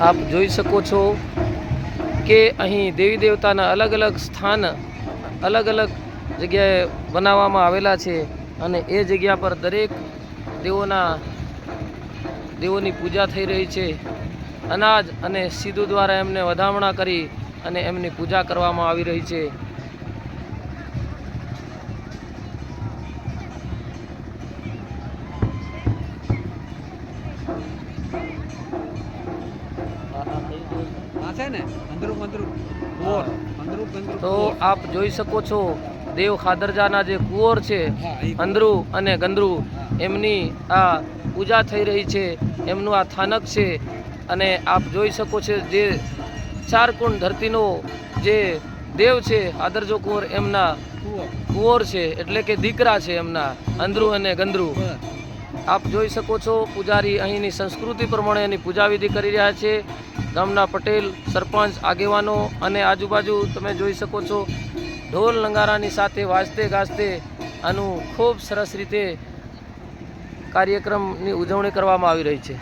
આપ જોઈ શકો છો કે અહીં દેવી દેવતાના અલગ અલગ સ્થાન અલગ અલગ જગ્યાએ બનાવવામાં આવેલા છે અને એ જગ્યા પર દરેક દેવોના દેવોની પૂજા થઈ રહી છે. અનાજ અને સીધું દ્વારા એમને વધામણા કરી અને એમની પૂજા કરવામાં આવી રહી છે. છે ને અંદરું મંદરું. ઓર અંદરું મંદરું તો આપ જોઈ શકો છો દેવ ખાદરજાના જે કુંવર છે અંદરુ અને ગંદરુ એમની આ પૂજા થઈ રહી છે એમનું આ થાનક છે. અને આપ જોઈ શકો છો જે ચાર કુંડ ધરતીનો જે દેવ છે આદરજો કુંવર એમના કુંવર. છે એટલે કે દીકરા છે એમના અંદરુ અને ગંદરું. આપ જોઈ શકો છો, પૂજારી અહીંની સંસ્કૃતિ પ્રમાણે એની પૂજા વિધિ કરી રહ્યા છે. ગામના પટેલ, સરપંચ, આગેવાનો અને આજુબાજુ તમે જોઈ શકો છો, ઢોલ નંગારાની સાથે વાજતે ગાજતે આનું ખૂબ સરસ રીતે કાર્યક્રમની ઉજવણી કરવામાં આવી રહી છે.